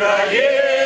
люд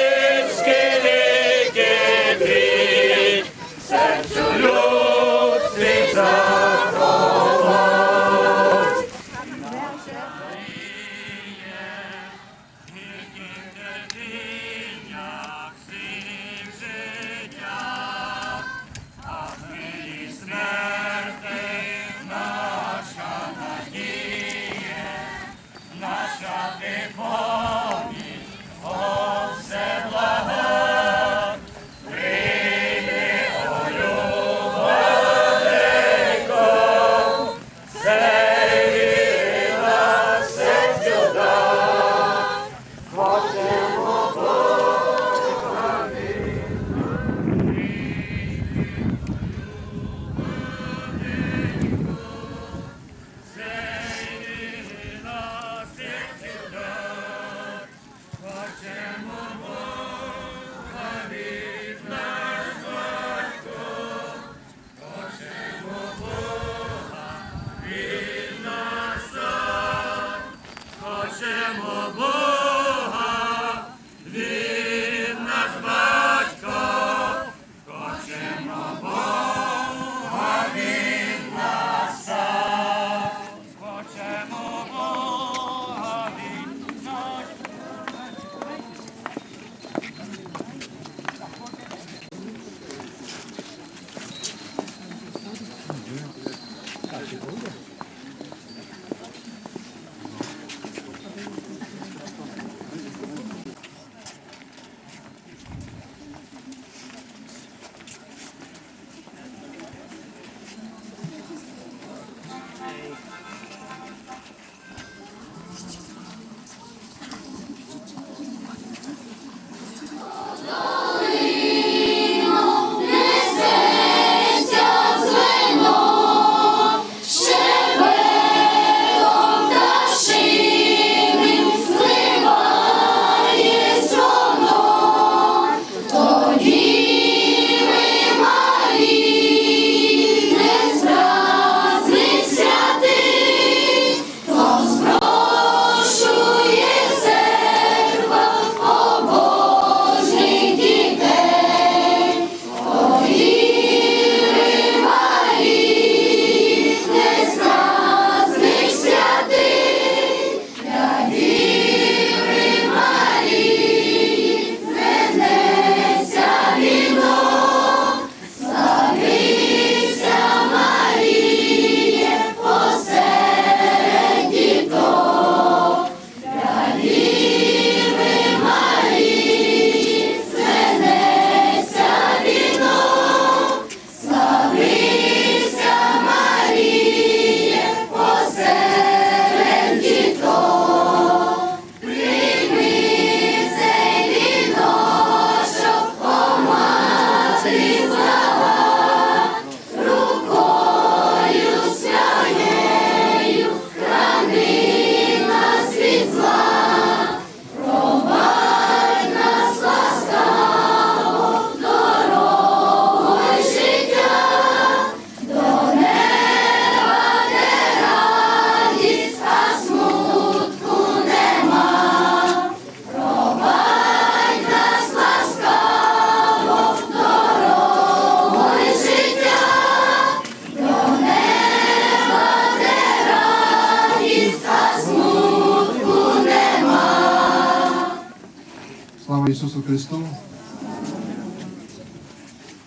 Слава Ісусу Христу!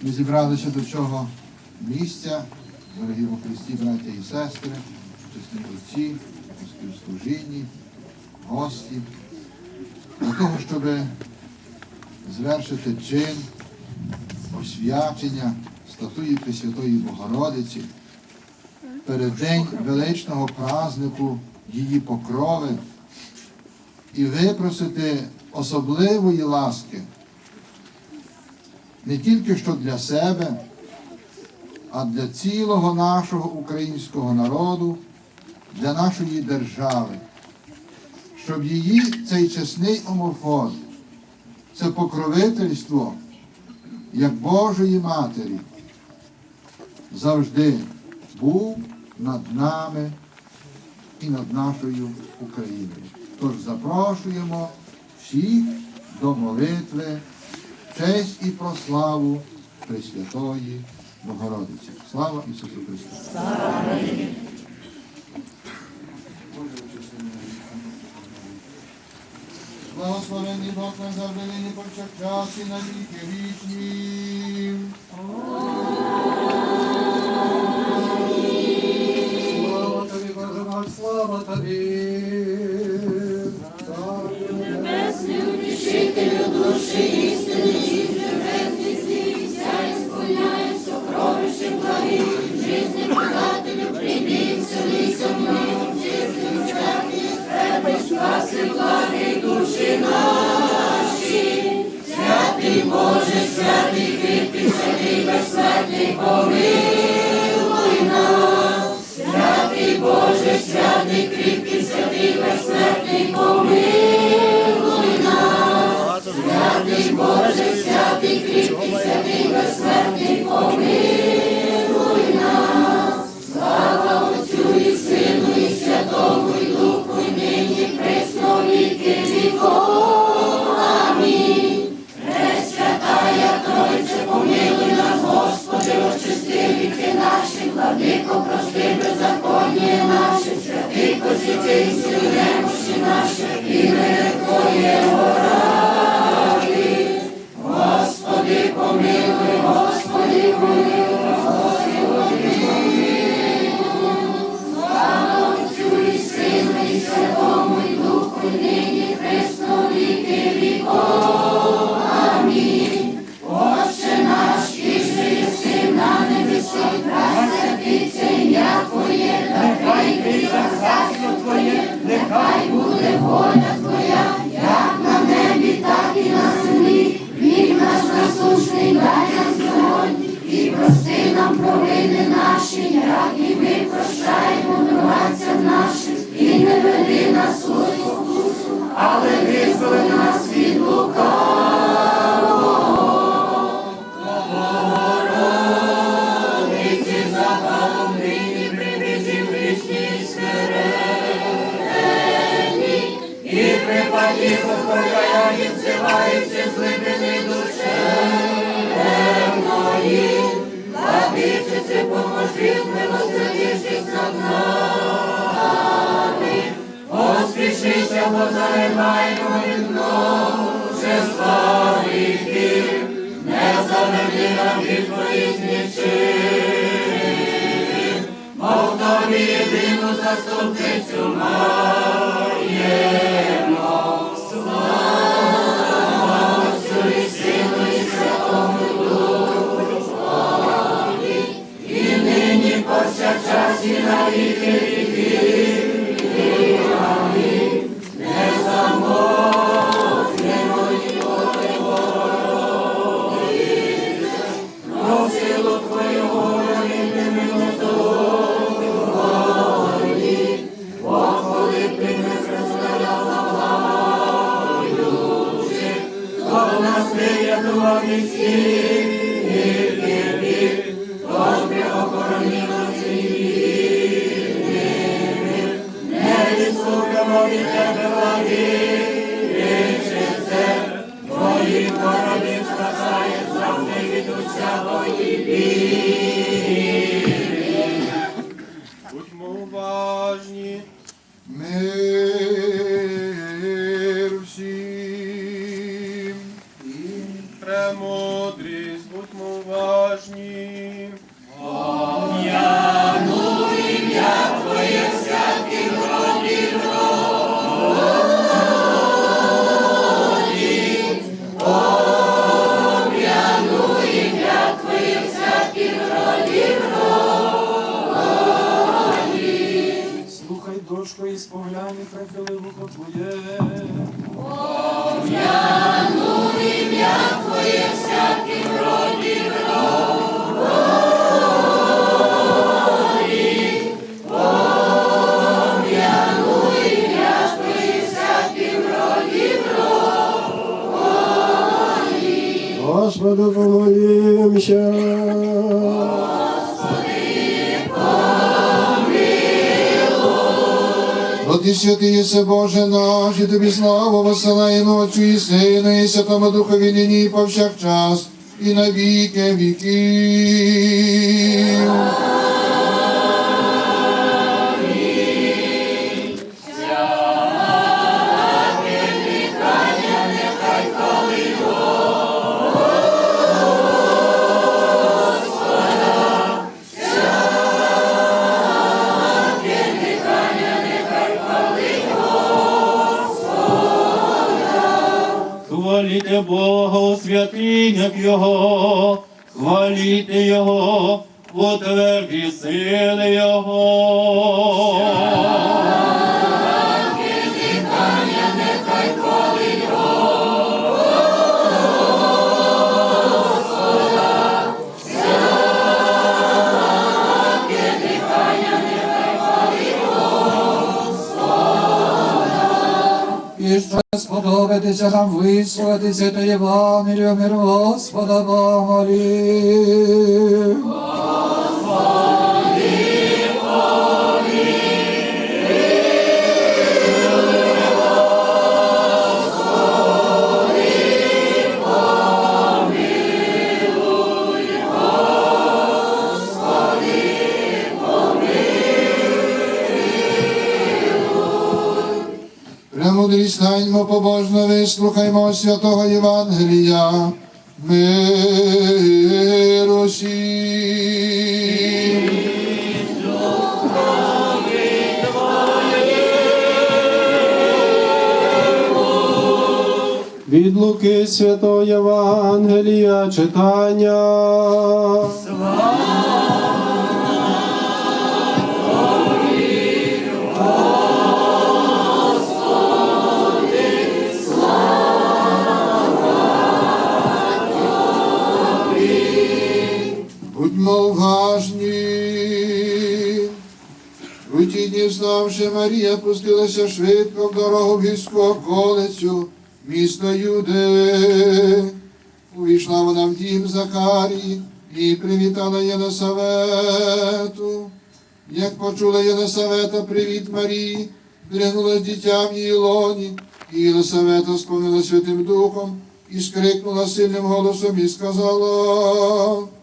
Ми зібралися до цього місця, дорогі у Христі, браття і сестри, чесні отці, співслужінні, гості, для того, щоб звершити чин освячення статуї Пресвятої Богородиці перед день величного празнику її покрови і випросити особливої ласки не тільки що для себе, а для цілого нашого українського народу, для нашої держави, щоб її цей чесний омофон, це покровительство як Божої Матері завжди був над нами і над нашою Україною. Тож запрошуємо всіх до молитви, честь і прославу Пресвятої Богородиці. Слава Ісусу Христу! Благословенний Бог на нині повсякчас і на віки вічні. Беззаконня наше, святий посіти немощі наші, і не Твоє ради. Господи, помилуй, Господи, помилуй, Господи, помилуй. Припаді покоряє, взиваючи з глибини душевної, владичиці, поможи, змилосердившись над нами, поспішися, бо зариваймо від множества гріхів, не заведи нам від твоїх нічим, мов тобі єдину заступницю маємо. Feliz. Єси Боже наш, і тобі славу посилаємо Отцю і Сину, і Святому Духові нині і повсякчас, і на віки віків. Сподобатися нам висловитися та Євангелію мир Господа помолі. Премудрі станьмо побожно, вислухаймо святого Євангелія. Миру всім. Від Луки Святого Євангелія читання. Будьмо уважні. У ті дні вставши, Марія пустилася швидко в дорогу в околицю, місто Юде. Увійшла вона в дім Захарії і привітала Єлисавету. Як почула Єлисавета привіт Марії, дригнула дитя в її лоні, і Єлисавета сповнила Святим Духом і скрикнула сильним голосом і сказала.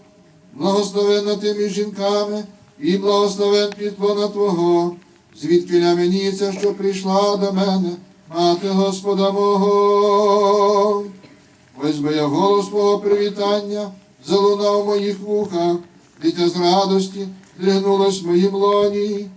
Благословенна ти між жінками, і благословен підплона Твого, звідки мені ця, що прийшла до мене, мати Господа мого. Ось би я голос Твого привітання залунав в моїх вухах, дитя з радості дригнулось в моїм лоні.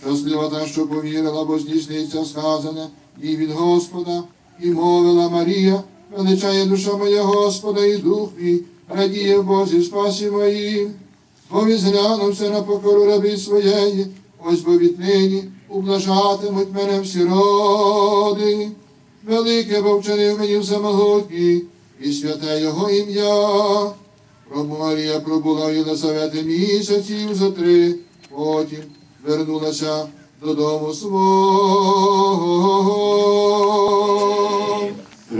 Щаслива та, що повірила, бо здійсниться сказане і від Господа, і мовила Марія, величає душа моя Господа, і дух мій, радіє в Бозі спасі моїм. Бо зглянувся на покору рабі своєї, ось бо віднині ублажатимуть мене всі роди. Велике вчинив мені всемогутній, і святе його ім'я. Пробу Марія пробула в Єлисавети місяців за три, потім вернулася додому свого.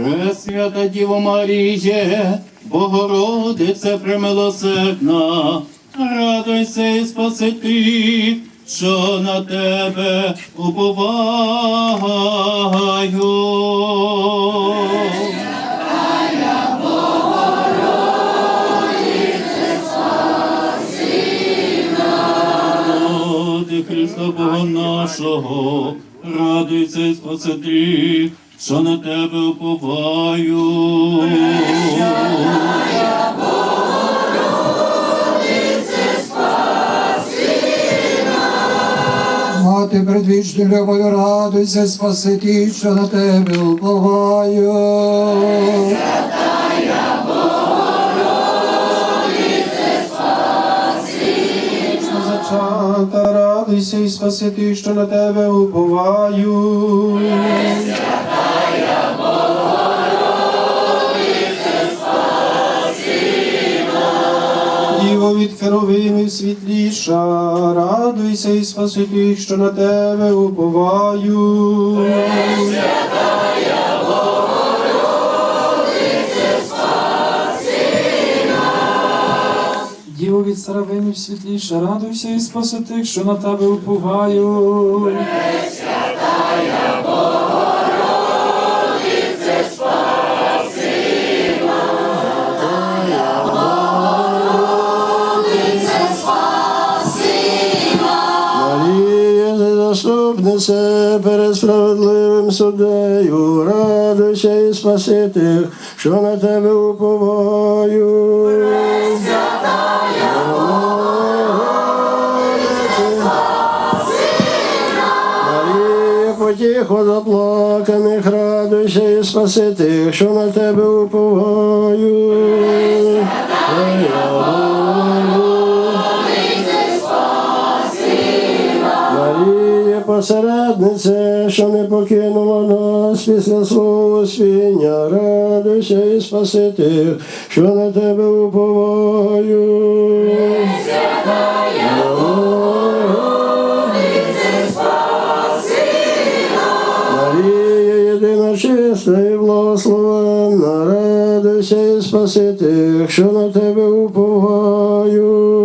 Пресвята Діво Маріє, Богородице премилосердна, радуйся і спаси ти, що на тебе уповаю. Христа Бога нашого, радуйся і спаси ти, що на тебе уповаю. Мати предвічну любові, радуйся, спаси ті, що на тебе уповаю. Зачата радуйся і спаси тих, що на тебе уповаю. Діво від херовимів світліша, радуйся і спаси тих, що на тебе уповаю. Діво від старовинів світліше, радуйся і спаси тих, що на тебе уповаю. Марія, заступниця перед справедливим суддею, радуйся і спаси тих, що на тебе уповаю. Потіху заплаканих, радуйся і спаси тих, що на тебе уповаю. Марія, посередниця, що не покинула нас після свого свіння, радуйся і спаси тих, що на тебе уповаю. Чиста і благословенна, радуйся і спаси тих, що на тебе уповаю.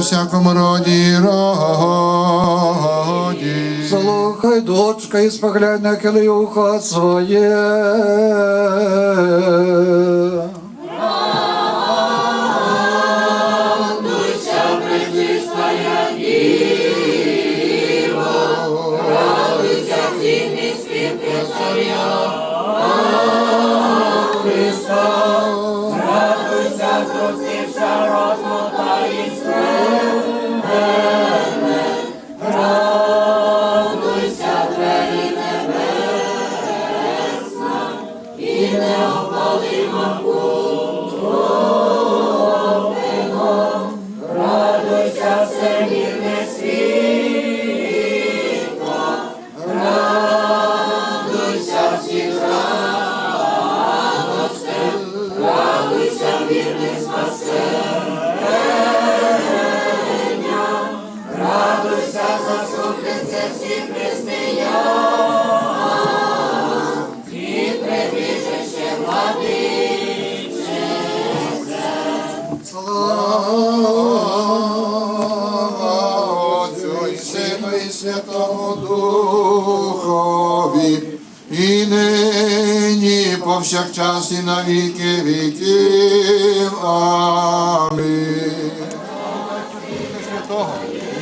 Всякому роді роді. Слухай, дочка, і споглянь на килиюха своє. In the hope of the Духові, і нині повсякчас і на віки віків. Амінь. Святого,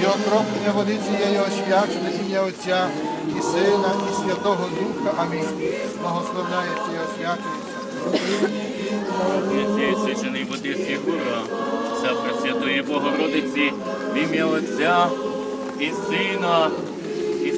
і окроплення води цієї освячене ім'я Отця і Сина, і Святого Духа. Амінь. Благословляється і освячується. Цієї свяченої води фігура, вся Пресвятої Богородиці, в ім'я Отця і Сина,